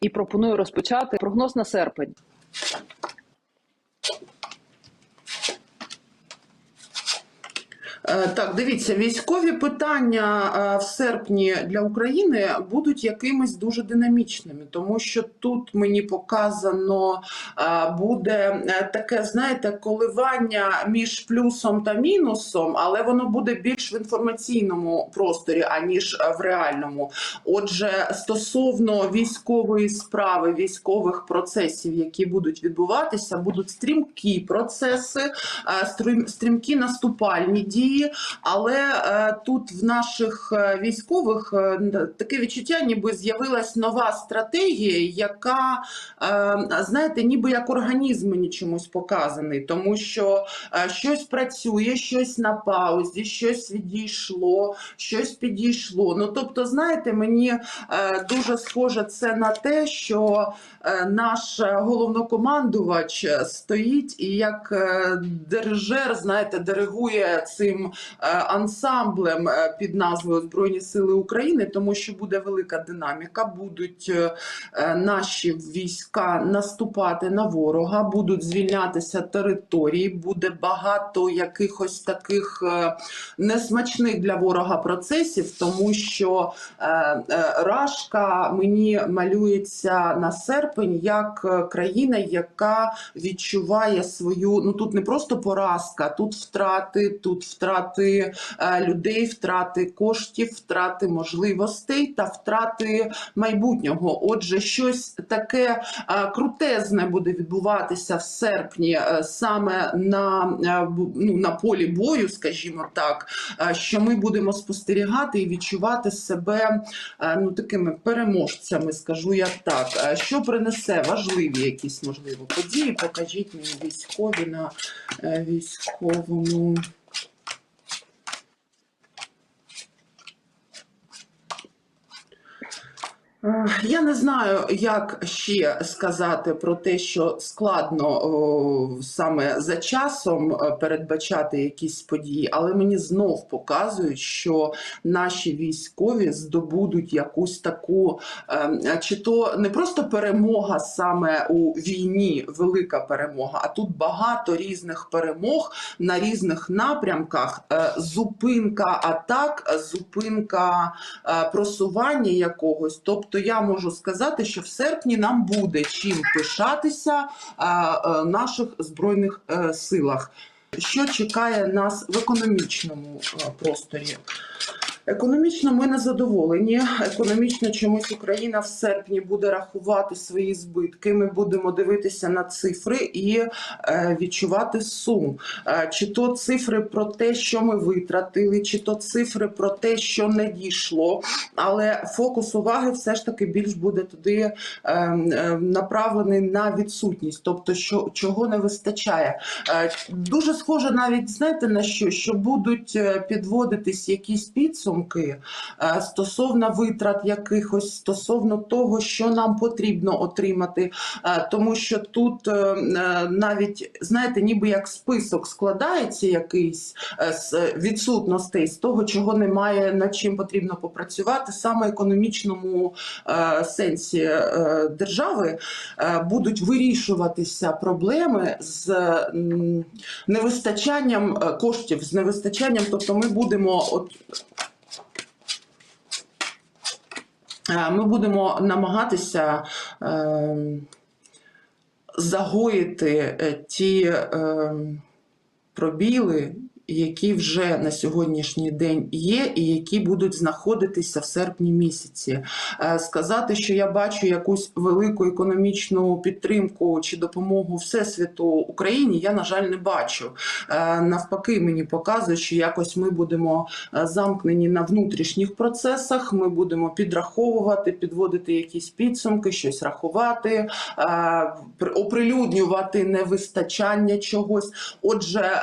і пропоную розпочати прогноз на серпень. Так, дивіться, військові питання е, в серпні для України будуть якимись дуже динамічними, тому що тут мені показано е, буде е, таке, знаєте, коливання між плюсом та мінусом, але воно буде більш в інформаційному просторі, аніж е, в реальному. Отже, стосовно військової справи, військових процесів, які будуть відбуватися, будуть стрімкі процеси, е, стрімкі наступальні дії. Але е, тут в наших е, військових е, таке відчуття, ніби з'явилась нова стратегія, яка знаєте, ніби як організм мені чомусь показаний, тому що щось працює, щось на паузі, щось відійшло, щось підійшло. Ну тобто, знаєте, мені дуже схоже це на те, що наш головнокомандувач стоїть і як дирижер, знаєте, диригує цим е, ансамблем е, під назвою Збройні Сили України, тому що буде велика динаміка, будуть е, наші війська наступати на ворога, будуть звільнятися території, буде багато якихось таких несмачних для ворога процесів, тому що Рашка мені малюється на серпень як країна, яка відчуває свою ну тут не просто поразка, тут втрати, тут втрати е, людей, втрати коштів, втрати можливостей та втрати майбутнього. Отже, щось таке е, крутезне буде відбуватися в серпні е, саме на, ну, на полі бою, скажімо так, що ми будемо спостерігати і відчувати себе ну такими переможцями, скажу я так. Що принесе важливі якісь можливо події? Покажіть мені військові на військовому. Я не знаю, як ще сказати про те, що складно саме за часом е, передбачати якісь події, але мені знов показують, що наші військові здобудуть якусь таку, е, чи то не просто перемога саме у війні, велика перемога, а тут багато різних перемог на різних напрямках. Е, Зупинка атак, зупинка е, просування якогось. Тобто я можу сказати, що в серпні нам буде чим пишатися е, е, наших збройних е, силах. Що чекає нас в економічному е, просторі? Економічно ми не задоволені. Економічно чомусь Україна в серпні буде рахувати свої збитки. Ми будемо дивитися на цифри і е, відчувати сум. Е, чи то цифри про те, що ми витратили, чи то цифри про те, що не дійшло. Але фокус уваги все ж таки більш буде туди е, направлений на відсутність, тобто що чого не вистачає. Дуже схоже навіть знаєте на що, що будуть підводитись якісь підсумки е, стосовно витрат якихось, стосовно того, що нам потрібно отримати, Е, тому що тут е, навіть знаєте, ніби як список складається якийсь з відсутностей з того, чого немає, над чим потрібно попрацювати, саме економічному сенсі держави будуть вирішуватися проблеми з невистачанням коштів, з невистачанням, тобто ми будемо от. Е, Ми будемо намагатися е, загоїти е, ті пробіли, які вже на сьогоднішній день є, і які будуть знаходитися в серпні місяці. Е, Сказати, що я бачу якусь велику економічну підтримку чи допомогу Всесвіту Україні, я, на жаль, не бачу. Е, Навпаки, мені показує, що якось ми будемо е, замкнені на внутрішніх процесах, ми будемо підраховувати, підводити якісь підсумки, щось рахувати, оприлюднювати невистачання чогось. Отже,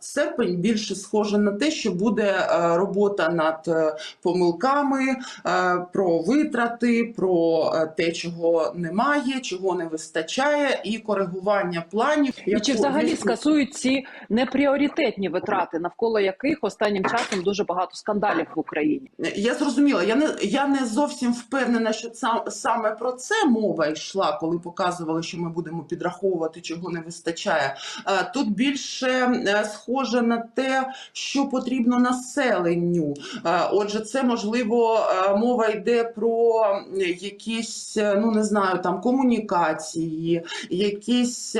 серпень більше схоже на те, що буде е, робота над е, помилками, е, про витрати, про те, чого немає, чого не вистачає, і коригування планів. І чи взагалі скасують ці непріоритетні витрати, навколо яких останнім часом дуже багато скандалів в Україні? Я зрозуміла, я не я не зовсім впевнена, що сам саме про це мова йшла, коли показували, що ми будемо підраховувати, чого не вистачає. Тут більше схоже на те, що потрібно населенню. Е, Отже, це можливо е, мова йде про якісь, е, ну не знаю, там комунікації, якісь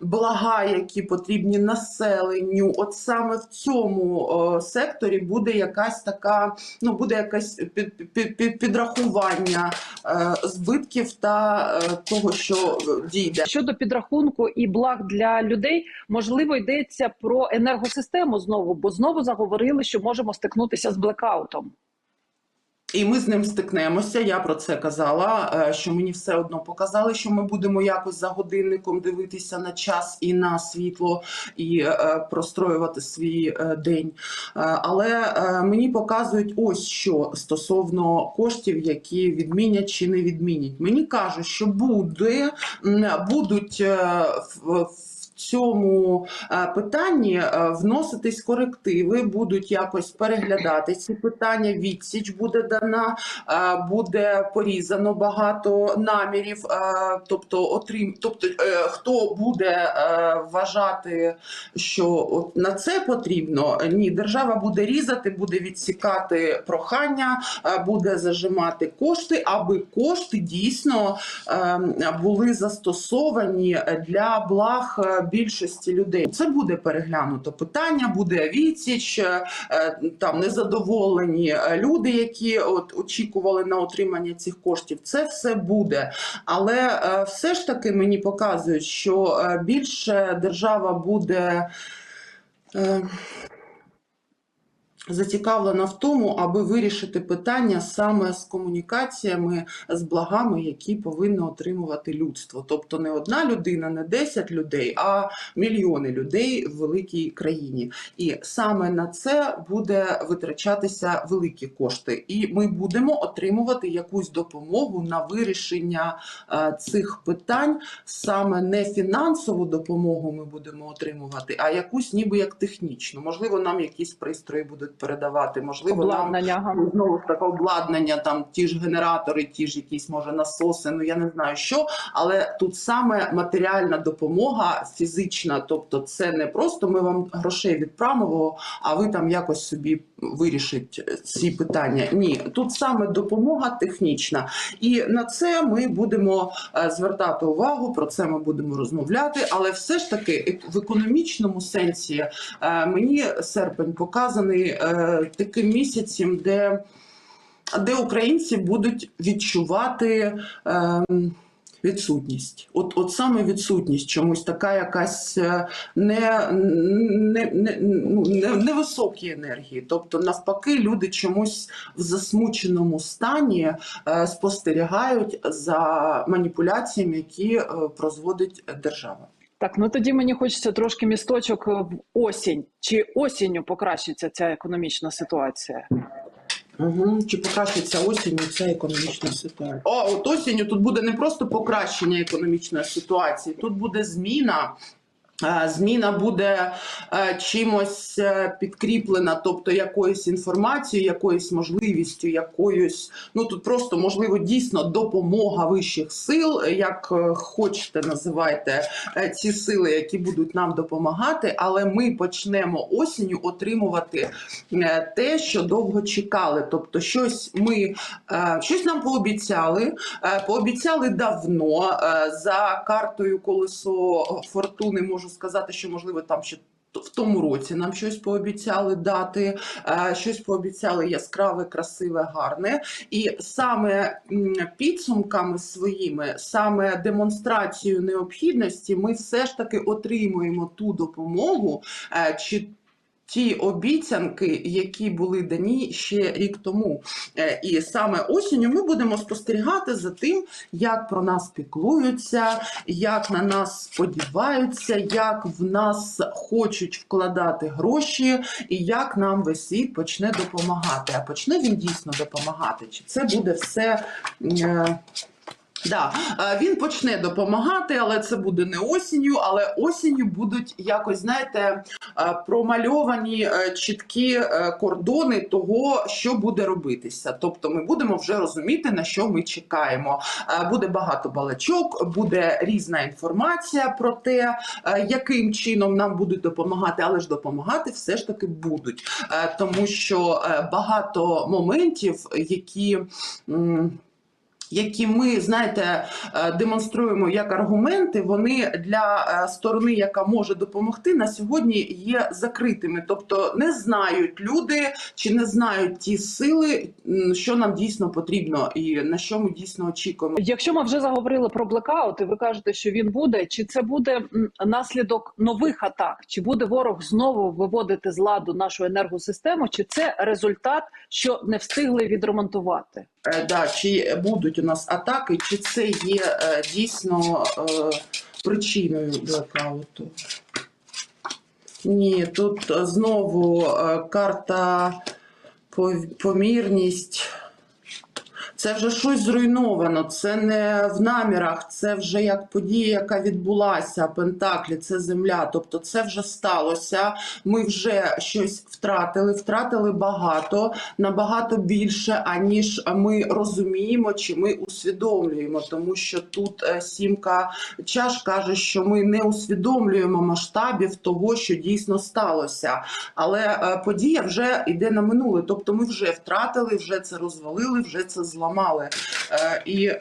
блага, які потрібні населенню. От саме в цьому секторі буде якась така, ну буде якась під, під, під, підрахування збитків та того, що дійде. Щодо підрахунку і благ для людей, можливо, йдеться про енергосистему знову, бо знову заговорили, що можемо стикнутися з блекаутом. І ми з ним стикнемося. Я про це казала. е, Що мені все одно показали, що ми будемо якось за годинником дивитися на час і на світло і е, простроювати свій е, день. Е, Але е, мені показують ось що стосовно коштів, які відмінять чи не відмінять. Мені кажуть, що буде будуть е, в. Цьому е, питанні е, вноситись корективи, будуть якось переглядати ці питання. Відсіч буде дана, е, буде порізано багато намірів. Тобто, отрим, тобто хто буде вважати, що на це потрібно, ні, держава буде різати, буде відсікати прохання, буде зажимати кошти, аби кошти дійсно е, були застосовані для благ більшості людей. Це буде переглянуто питання, буде відсіч, е, е, там незадоволені е, люди, які от очікували на отримання цих коштів. Це все буде. Але все ж таки мені показують, що більше держава буде. Зацікавлена в тому, аби вирішити питання саме з комунікаціями, з благами, які повинно отримувати людство. Тобто не одна людина, не 10 людей, а мільйони людей в великій країні. І саме на це буде витрачатися великі кошти. І ми будемо отримувати якусь допомогу на вирішення е, цих питань. Саме не фінансову допомогу ми будемо отримувати, а якусь ніби як технічну. Можливо, нам якісь пристрої будуть передавати, можливо, Обладнання. ага. знову ж таке обладнання, там ті ж генератори, ті ж якісь може насоси, ну я не знаю що. Але тут саме матеріальна допомога фізична, тобто це не просто ми вам грошей відправимо, а ви там якось собі вирішить ці питання. Ні, тут саме допомога технічна, і на це ми будемо е, звертати увагу. Про це ми будемо розмовляти. Але все ж таки, в економічному сенсі е, мені серпень показаний таким місяцем, де, де українці будуть відчувати. е, Відсутність, от, от саме відсутність чомусь така якась е, не, не, не, ну, не, невисокі енергії. Тобто, навпаки, люди чомусь в засмученому стані е, спостерігають за маніпуляціями, які е, прозводить держава. Так, ну тоді мені хочеться трошки місточок в осінь. Чи осінню покращиться ця економічна ситуація? Угу. Чи покращиться осінню ця економічна ситуація? О, от осінню тут буде не просто покращення економічної ситуації, тут буде зміна. Зміна буде е, чимось е, підкріплена, тобто якоюсь інформацією, якоюсь можливістю, якоюсь ну тут просто можливо дійсно допомога вищих сил, як е, хочете, називайте ці сили, які будуть нам допомагати. Але ми почнемо осінню отримувати те, що довго чекали. Тобто, щось ми щось нам пообіцяли, пообіцяли давно за картою колесо фортуни. Можу сказати, що можливо там ще. В тому році нам щось пообіцяли дати, е, щось пообіцяли яскраве, красиве, гарне. І саме підсумками своїми, саме демонстрацією необхідності, ми все ж таки отримуємо ту допомогу, е, чи ті обіцянки, які були дані ще рік тому. Е, І саме осінню ми будемо спостерігати за тим, як про нас піклуються, як на нас сподіваються, як в нас хочуть вкладати гроші, і як нам весь світ почне допомагати. А почне він дійсно допомагати? Чи це буде все? Да, е, він почне допомагати, але це буде не осінню, але осінню будуть якось, знаєте, е, промальовані е, чіткі кордони того, що буде робитися. Тобто ми будемо вже розуміти, на що ми чекаємо. Буде багато балачок, буде різна інформація про те, яким чином нам будуть допомагати, але ж допомагати все ж таки будуть, тому що багато моментів, які. Які ми знаєте е, демонструємо як аргументи, вони для е, сторони, яка може допомогти, на сьогодні є закритими. Тобто не знають люди чи не знають ті сили, що нам дійсно потрібно і на що ми дійсно очікуємо. Якщо ми вже заговорили про блекаут, і ви кажете, що він буде, чи це буде наслідок нових атак? Чи буде ворог знову виводити з ладу нашу енергосистему? Чи це результат, що не встигли відремонтувати? Е, Да, чи будуть у нас атаки, чи це є е, дійсно е, причиною блокауту. Ні, тут знову карта помірність. Це вже щось зруйновано, це не в намірах, це вже як подія, яка відбулася, Пентаклі, це земля. Тобто це вже сталося. Ми вже щось втратили, втратили багато, набагато більше, аніж ми розуміємо чи ми усвідомлюємо. Тому що тут е, сімка чаш каже, що ми не усвідомлюємо масштабів того, що дійсно сталося. Але е, подія вже йде на минуле. Тобто ми вже втратили, вже це розвалили, вже це зламали. Е, І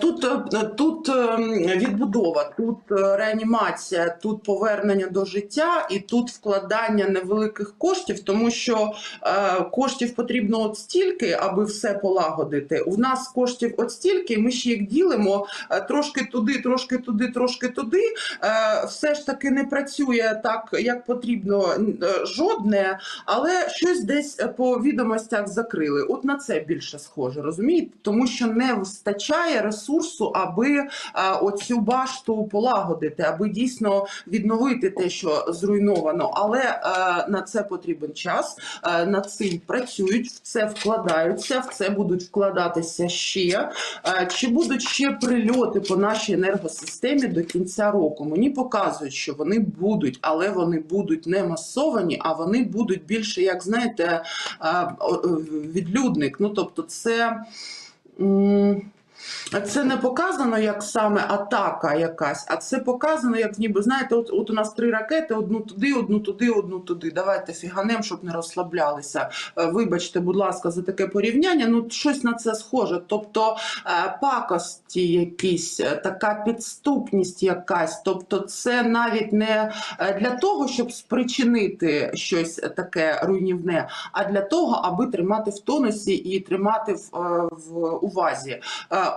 Тут, е, тут е, відбудова, тут е, реанімація, тут повернення до життя і тут вкладання невеликих коштів, тому що е, коштів потрібно от стільки, аби все полагодити. У нас коштів от стільки, і ми ще їх ділимо е, трошки туди, трошки туди, трошки туди. Е, Все ж таки не працює так, як потрібно е, жодне, але щось десь е, по відомостях закрили. От на це більше схоже, розумієте? Тому що не вистачає ресурсу, аби е, оцю башту полагодити, аби дійсно відновити те, що зруйновано. Але е, на це потрібен час. Е, над цим працюють, в це вкладаються, в це будуть вкладатися ще. Чи будуть ще прильоти по нашій енергосистемі до кінця року? Мені показують, що вони будуть, але вони будуть не масовані, а вони будуть більше, як знаєте, відлюдник. Ну тобто, це. Це не показано як саме атака якась, а це показано, як ніби знаєте, от, от у нас три ракети: одну туди, одну туди, одну туди. Давайте фіганем, щоб не розслаблялися. Е, Вибачте, будь ласка, за таке порівняння. Ну щось на це схоже. Тобто е, пакості, якісь, е, така підступність, якась. Тобто, це навіть не для того, щоб спричинити щось таке руйнівне, а для того, аби тримати в тонусі і тримати в, в увазі.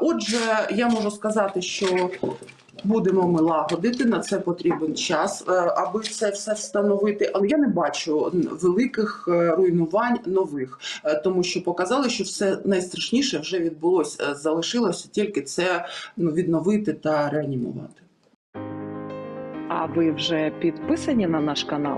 Отже, я можу сказати, що будемо ми лагодити, на це потрібен час, е, аби це все встановити. Але я не бачу великих е, руйнувань нових, е, тому що показали, що все найстрашніше вже відбулося. Залишилося тільки це ну, відновити та реанімувати. А ви вже підписані на наш канал?